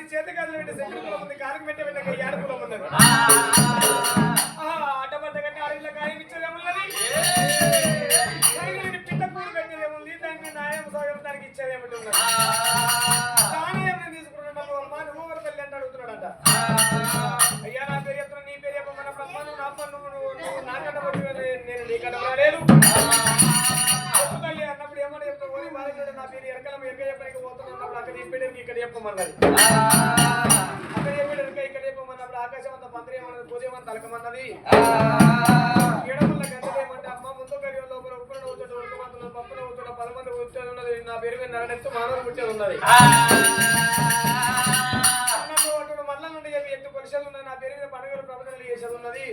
ఉన్నది చేతి గదిలో పెట్టి శంకర కులం ఉంది కారికి పెట్టే పెట్టక ఏడు కులం ఉన్నది. ఆ, అడ్డబట్ట కట్టిన అడవిలో కాయం ఇచ్చేదేమున్నది కైగలిని పిట్ట కూడు పెట్టేదేముంది దానికి న్యాయం సౌకర్యం దానికి ఇచ్చేదేమిటి ఉన్నది? దానియం తీసుకున్నాడు అమ్మ నువ్వు ఎవరు తల్లి అంటే అడుగుతున్నాడంట. అయ్యా నా పేరు నీ పేరు చెప్పమన్నప్పుడు అమ్మ నువ్వు నా పన్ను నువ్వు నాకంటే నేను నీకంటే రాలేదు ఇక్కడ అక్కడ చెప్పమన్నప్పుడు ఆకాశం అంతా పందిరి ఏమన్నది పూజ తలకమన్నది ఎడమల్ల గద్దలేమంటే అమ్మ ముందు గడియ లోపల ఉప్పున కూర్చోటి ఉడకమంతున్నది పప్పున కూర్చోటి పది మంది కూర్చొని ఉన్నది నా పేరు మీద నరనెత్తు మానవుడు కూర్చొని ఉన్నది మల్ల నుండి చెప్పి ఎత్తు పరిషలు ఉన్నది. నా పేరు మీద పండుగలు ప్రవచనలు చేసేది ఉన్నది.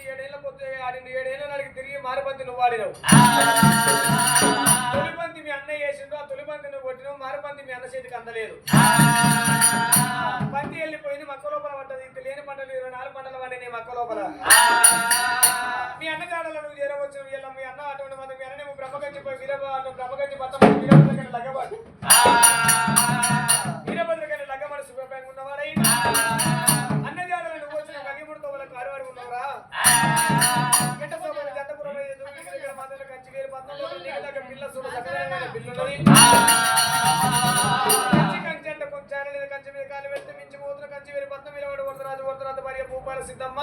పంది ఏడేళ్ళ పొద్దు ఆడిండు ఏడేళ్ళ నాడికి తిరిగి మారుపంతి నువ్వు ఆడినావు. తొలిపంతి మీ అన్న వేసిండు ఆ తొలిపంతి నువ్వు కొట్టినావు. మారుపంతి మీ అన్న చేతికి అందలేదు. పంది వెళ్ళిపోయింది. మక్క లోపల పడ్డది. ఇంత లేని పంటలు ఇరవై నాలుగు పంటలు పడినాయి మక్క లోపల. మీ అన్న కాడలో నువ్వు చేరవచ్చు. వీళ్ళ మీ అన్న అటువంటి మీ అన్ననేమో బ్రహ్మగంజి పోయి వీరభ బ్రహ్మగంజి మొత్తం భార్య సిద్ధమ్మ.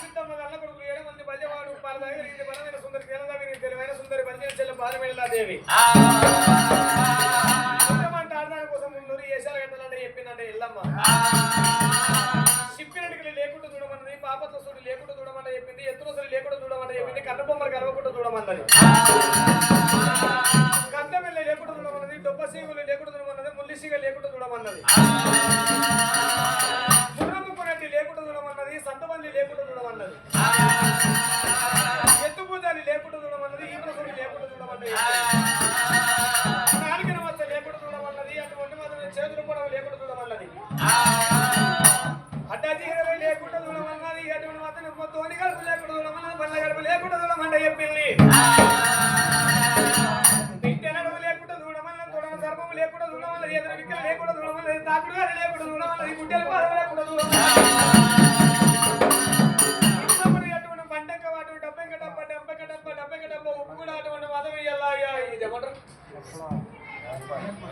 సిద్ధమ్మ గల్ల కొడుకులు ఏడు మంది బల్యవాడు పాల దగ్గర బలమైన సుందరి కేరళ తెలివైన సుందరి బలిజన చెల్ల బాలమేళలాదేవి అంటే ఆడదాని కోసం మున్నూరు ఏసాలు కట్టాలంటే చెప్పిందంటే ఎల్లమ్మ. చెప్పినట్టుగా లేకుండా చూడమన్నది పాపత్వ సూడి లేకుండా చూడమని చెప్పింది ఎత్తున సరి లేకుండా చూడమని చెప్పింది కన్ను బొమ్మలు కలవకుండా చూడమన్నది. ఏమంటారు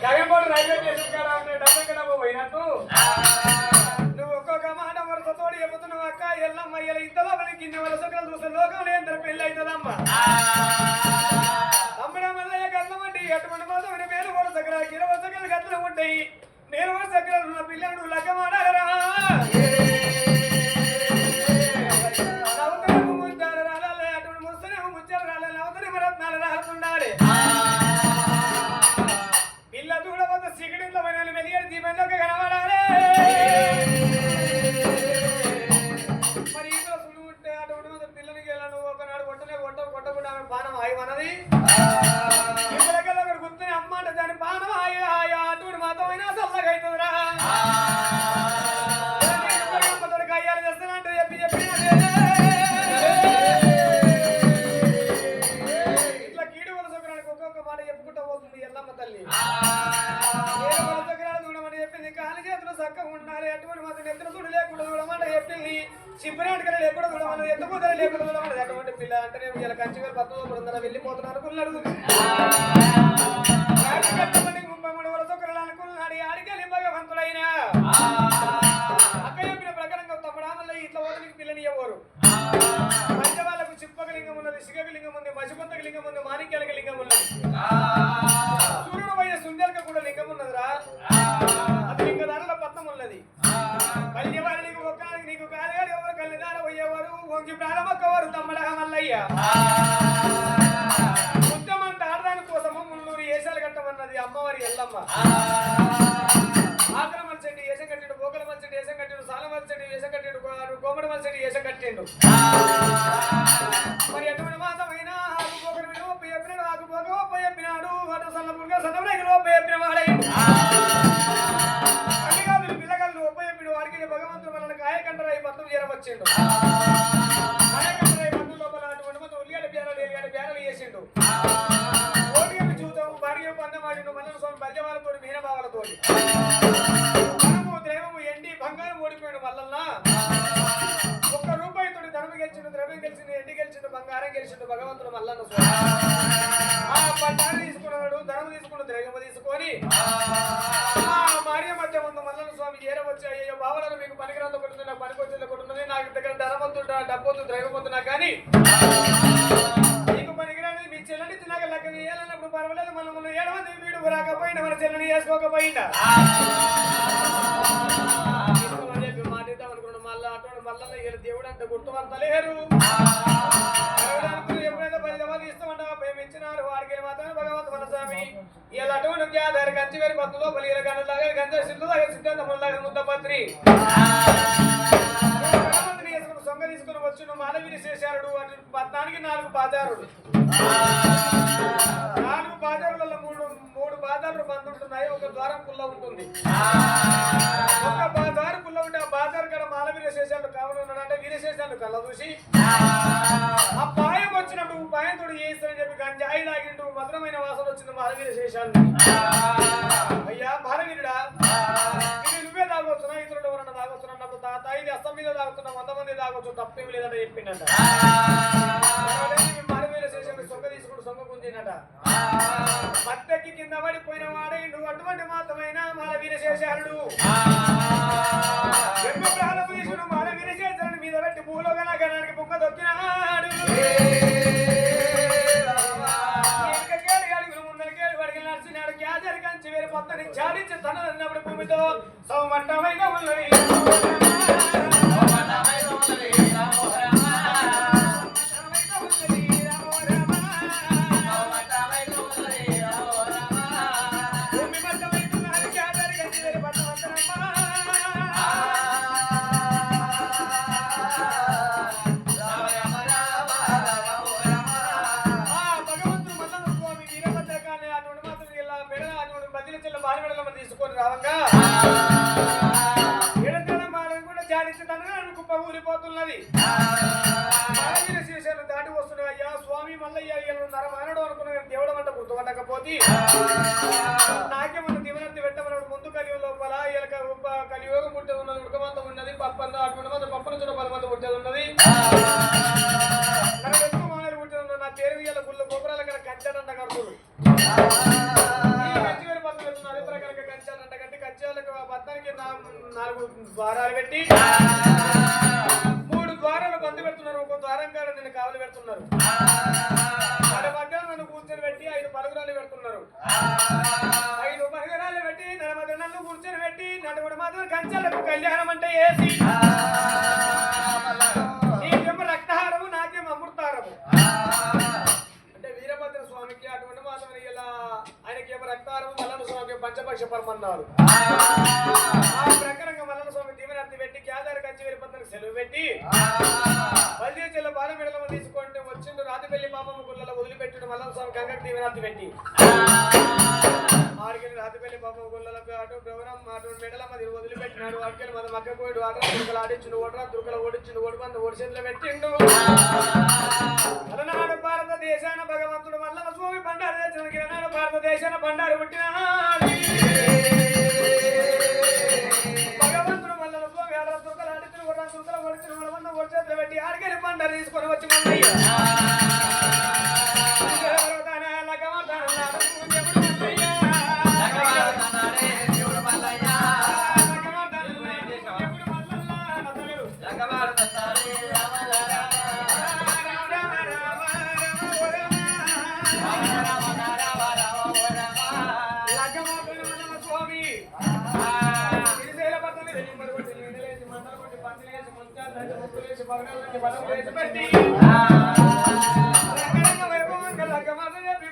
జగన్మోహన్ రైల్వే స్టేషన్ కాడ ఉండే డబ్బెక డబ్బ పోయినట్టు నువ్వు ఒక్కొక్క మాట వరుసతోడు చెబుతున్నావు అక్క ఎల్లమ్మ ఇలా ఇంతలో కింది వలస చూస్తే లోకంలో ఎంత పెళ్ళి అవుతుందమ్మా అమ్మడం వల్ల గల్లమండి అటువంటి మాత్రం పేరు వేలు కూడా సగర ఇరవై సగలు గద్దలు ఉంటాయి నేను కూడా సగలు ఉన్న పిల్లలు లగ్గమాడారా నవతరము ముత్యాలు రాలాలే, అటువంటి ముసలేమో ముత్యాలు రాలే, నవతరము ఉందర వెళ్ళిపోతున్నాను అనుకున్నాడు ముప్పై మూడు వలసకురాలు అనుకున్నాడు ఆడికెళ్ళి భగవంతుడైనా అక్క చెప్పిన ప్రకారంగా తమ్ముడామల్ల ఇట్లా ఓదనికి పిల్లని ఎవరు పంచవాళ్ళకు చిప్పక లింగం ఉన్నది సిగక లింగం ఉంది మసిపొత్తక లింగం ఉంది మాణిక్యాలక లింగం ఉన్నది. సూర్యుడు పోయే సుందరక కూడా లింగం ఉన్నదిరా. అది లింగ ధరల పత్నం ఉన్నది. కళ్యవారి నీకు ఒక్కడానికి నీకు కాలేడు ఎవరు కళ్యాణ పోయేవారు? వంగి ప్రాణమొక్కవారు తమ్మడగా మల్లయ్య. అమ్మవారి ఎల్లమ్మ. ఆకల మలిచెడ్డి వేషం కట్టిండు బోకల మలిచెడ్డి వేషం కట్టిండు సాల మలిచెడ్డి వేషం కట్టిండు గో- గోమడి మలిచెడ్డి కట్టిండు. భార్య పందమాడిండు స్వామి బల్యవాళ్ళతో మీనభావాలతో మనము ద్రవము ఎండి బంగారం ఓడిపోయాడు మల్లల్లా ఒక్క రూపాయితో ధనము గెలిచిండు ద్రవ్యం గెలిచిండు ఎండి గెలిచిండు బంగారం గెలిచిండు భగవంతుడు మల్లన్న స్వామి ఆ పట్టాన్ని తీసుకున్నాడు ధనము తీసుకున్న ద్రవ్యము తీసుకొని. మార్య మధ్య ముందు మల్లన్న స్వామి ఏరవచ్చు అయ్యో బావలను మీకు పనికిరంత కొడుతున్నా పనికి వచ్చింది కొడుతుంది నాకు దగ్గర ధనవంతుడు డబ్బొద్దు ద్రవ్యమొద్దు కానీ. చెప్పి మాట ఇద్దాం అనుకున్నాడు మళ్ళా అటువంటి మళ్ళా దేవుడు అంత గుర్తుపడతలేరు ఎప్పుడైతే పది దెబ్బలు ఇస్తామంట ప్రేమించినారు వాడికి మాత్రం భగవంతు మన స్వామి. ఇలా అటువంటి గ్యాదర్ కంచి వేరి పత్తులో బలి గంట దాకా గంజ సిద్ధు దాకా సిద్ధాంతం ముద్దపత్రి దొంగ తీసుకుని వచ్చును మాధవిని చేశాడు అని పద్నాలుగు నాలుగు బాధారుడు నాలుగు బాధారులలో మూడు మూడు బాధారులు బంద్ ఉంటున్నాయి ఒక ద్వారం కుల్ల ఉంటుంది. ఒక బాజారు కుల్ల ఉంటే ఆ బాధారు కూడా మాల వీరశేషాలు కావాలన్నాడు అంటే వీరశేషాలు కళ్ళ చూసి అప్ప పాయం వచ్చినప్పుడు చెప్పి గంజాయి తాగిండు. మధురమైన వాసన వచ్చింది మాల వీరశేషాలు అయ్యా బాలవీరుడా ఇది నువ్వే తాగొచ్చునా? ఇతరుడు ఎవరన్నా తాగొచ్చునా అన్నప్పుడు తాత ఇది అస్తం మీద తాగుతున్నా వంద మంది తాగొచ్చు తప్పేమి లేదంటే చెప్పిండట. మాలవీర శేషాలు సొంగ తీసుకుంటూ సొంగ గుంజినట మత్తెక్కి కింద పడిపోయిన వాడైండు. అటువంటి మాత్రమైన మాల వీరశేషారుడు ఎన్నో ప్రాణపు తీసుకుని మీద పెట్టి భూలోగా గణానికి బుక్క దొక్కినాడు ముందరకేడు అడుగులు నడిచినాడు క్యాజర్ కంచి వేరు పొత్తని చాడించి తన భూమితో సౌమట్టమైన స్వామి మల్లయ్య వీళ్ళు నర మానడు అనుకున్న కానీ దేవుడు అంట గుర్తుపట్టకపోతే నాకేమన్నా దివనర్తి పెట్టమన్నాడు. ముందు కలియుగ లోపల ఇలక ఉప కలియుగం పుట్టేది ఉన్నది ఉడకమంత ఉన్నది పప్పంత అటువంటి మంది పప్పు నుంచి పది మంది పుట్టేది ఉన్నది. నన్ను ఎక్కువ మానవులు పుట్టేది ఉన్నది నా పేరు ఇయ్యాల గుళ్ళు గోపురాల కనుక కంచాడంట కడుతుడు ఈ కంచివేరు పత్రం పెడుతున్నారు ఇతర కట్టి కంచాలకు బత్తానికి నాలుగు ద్వారాలు కట్టి మూడు ద్వారాలు బంద్ పెడుతున్నారు. ఒక ద్వారం కాడ నేను కావలి పెడుతున్నారు. పరుగురాలు పెడుతున్నారు. ఐదు పరుగురాలు పెట్టి నలభై నన్ను కూర్చొని పెట్టి నలుగురు మాత్రం కంచాలకు కళ్యాణం అంటే ఏసీ. వదిలిపెట్టిండు మల్లన్న స్వామి గంగకి దీవెనర్తి పెట్టి. ఆడికెళ్ళి రాతిపల్లి పాపమ్మ గుళ్ళలకు అటు గౌరవం అటు మెడలమ్మ తిరిగి వదిలిపెట్టినాడు. ఆడికెళ్ళి మన మక్క పోయి ఆట దుర్గలు ఆడించిండు ఓడరా దుర్గలు ఓడించిండు ఓడిమంది ఓడి చేతిలో పెట్టిండు. అలనాడు భారతదేశాన భగవంతుడు మల్లన్న స్వామి బండారు తెచ్చిన కిరణాడు భారతదేశాన బండారు పుట్టినాడు.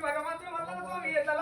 భగవంతుడు మల్లన్న ఎట్లా